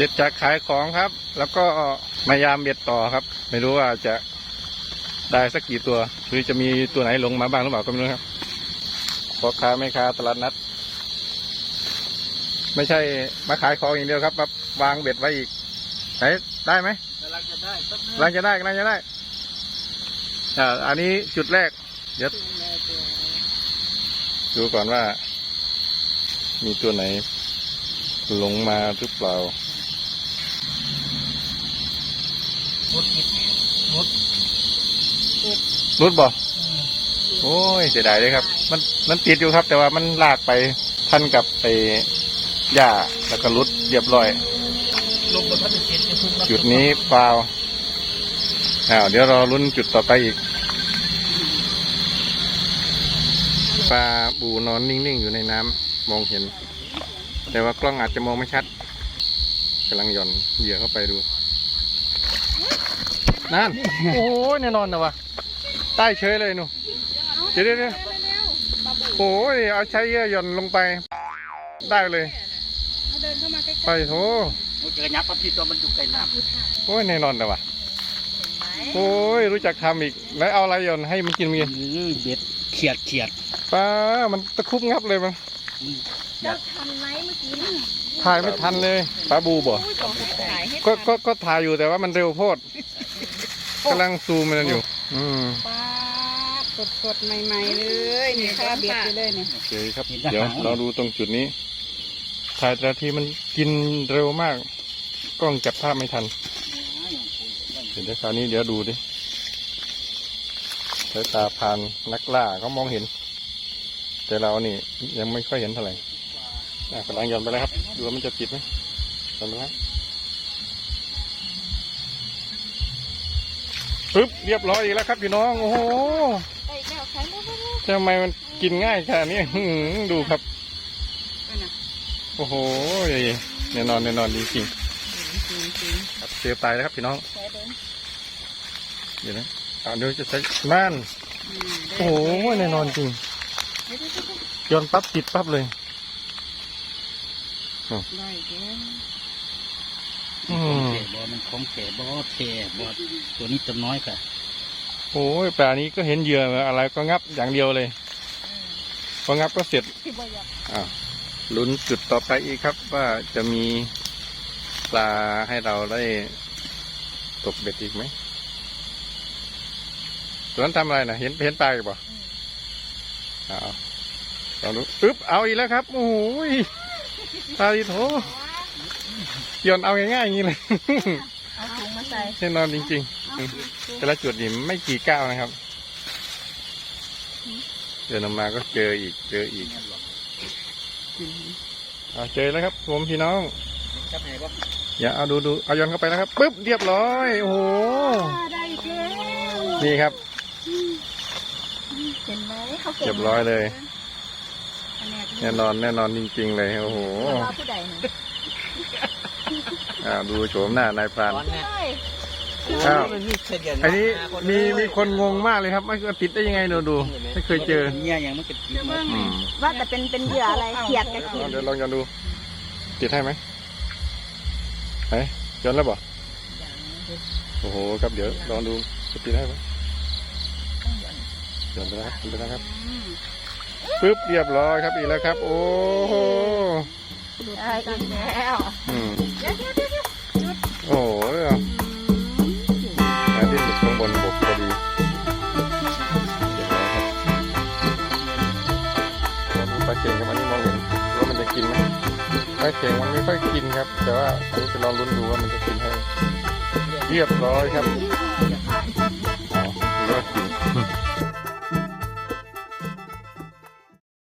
ร็จจากขายของครับ แล้วก็มายามเบ็ดต่อครับ ไม่รู้ว่าจะได้สักกี่ตัวหรือจะมีตัวไหนลงมาบ้างหรือเปล่าก็ไม่รู้ครับพ่อค้าแม่ค้าตลาดนัด ไม่ใช่มาขายของอย่างเดียวครับมาวางเบ็ดไว้อีกไหนได้ไหมกำลังจะได้สักกำลังจะได้กำลังจะได้อ่าอันนี้จุดแรก เดี๋ยวดูก่อนว่า มีตัวไหนลงมาหรือเปล่า มุดมุดมุดรุดบ่โอ้ยเสียดายเลยครับ มันมันติดอยู่ครับ แต่ว่ามันลากไปทันกับไปหญ้าแล้วก็รุดเรียบร้อยลงบนพัดเจ็ดจะพุ่งรับจุดนี้ฟาวอ้าวเดี๋ยวรอลุ้นจุดต่อไปอีกปลาบูนอนนิ่งๆอยู่ในน้ำมองเห็น แต่ว่ากล้องอาจจะมองไม่ชัดกำลังหย่อนเหยื่อเข้าไปดู นั่น โอ้ยแน่นอนนะวะใต้เฉยเลยหนูเดี๋ยวเดี๋ยวเดี๋ยวโอ้ยเอาใช้เหยื่อหย่อนลงไป ได้เลยเดินเข้ามาใกล้ไปโถมันจะยับปั๊บที่ตัวมันอยู่ใกล้น้โอ้ยแน่นอนนะวะๆไหมโอ้ยรู้จักทำอีก แล้วเอาอะไรหย่อนให้มันกินมีำอืมเบ็ดเขียดเขียดปลามันตะครุบงับเลยมันเจ้าทันไหมเมื่อกี้น่ะถ่ายไม่ทันเลยปลาบูบ่อุ้ยบอกให้ถ่ายให้ก็ก็ก็ถ่ายอยู่แต่ว่ามันเร็วโพด กำลังซูมมันอยู่ อืมปลาสดสดๆใหม่ๆเลยนี่ข้าเบียดไปเลยเนี่ยโอเคครับ เดี๋ยวเราดูตรงจุดนี้ ถ่ายแต่ละทีมันกินเร็วมาก กล้องจับภาพไม่ทันเดี๋ยวคราวนี้เดี๋ยวดูดิสายตาผ่านนักล่าเขามองเห็น แต่เรานี่ยังไม่ค่อยเห็นเท่าไหร่อะกำลังหย่อนไปแล้วครับ ดูว่ามันจะติดไหมหย่อนไปแล้ว ปึ๊บเรียบร้อยอีกแล้วครับพี่น้องโอ้โหไปแล้วใครไม่รู้ทำไมมันกินง่ายขนาดนี้อื้อหือดูครับ โอ้โหแน่นอนแน่นอนจริงจริงจริงๆครับเสียตายแล้วครับพี่น้องใช้เดินเดี๋ยวนะอ่าเดี๋ยวจะใช้ม่านอืมโอ้โหแน่นอนจริงเดี๋ยวๆโยนปั๊บติดปั๊บเลยๆได้เด้ออืมเข บอมันของเขบอเขบอตัวนี้ตัวน้อยค่ะโอ้ยปลานี้ก็เห็นเหยื่ออะไรก็งับอย่างเดียวเลยพองับก็เสร็จที่บ่อยากอ่าลุ้นจุดต่อไปอีกครับ ว่าจะมีปลาให้เราได้ตกเบ็ดอีกไหมตัวนั้นทำอะไรนะเห็นเห็นปลาอีกบ่เอาลองดูปึ๊บเอาอีกแล้วครับ โอ้ยปลาดิโถ โยนเอาง่ายๆอย่างนี้เลยเอาถุงมาใส่แน่นอนจริงๆอืมแต่ละจุดนี่ไม่กี่ก้าวนะครับ เดินออกมาก็เจออีกเจออีกเอาเจอแล้วครับผมพี่น้องจับไหนบ่อย่าเอาดูดูเอาย้อนเข้าไปนะครับปึ๊บเรียบร้อยโอ้โหอ่าได้อีกแล้วนี่ครับเห็นไหมเขาเก็บเรียบร้อยเลยอันเนี้ยแน่นอนแน่นอนจริง ๆ เลยโอ้โหรอผู้ใดเนี่ย อ่าดูโฉมหน้านายพราน ร้อนแน่เฮ้ยอ้าว มันมีเศษเดียวอันนี้มีมีคนงงมากเลยครับไม่ติดได้ยังไงดูดูไม่เคยเจอเนี่ยอย่างมันก็ติดจะมาเบิ่งอืนี่มว่าแต่เป็นเป็นเหยื่ออะไรเขียดกับเขียเอาดเดี๋ยวลองย้อนดู ติดให้ไหมไหนย้อนแล้วบ่โอ้โหครับเดี๋ยวลองดูจะติดให้ไหมย้อนไปแล้วครับย้อนไปแล้วครับอืมปึ๊บเรียบร้อยครับอีกแล้วครับ โอ้โหได้อีกแล้วอืม เดี๋ยวเดี๋ยว เฉียงครับอันนี้มองเห็นว่ามันจะกินไหมปลาเก่งมันไม่ค่อยกินครับ แต่ว่าอันนี้จะลองลุ้นดูว่ามันจะกินให้เรียบร้อยครับ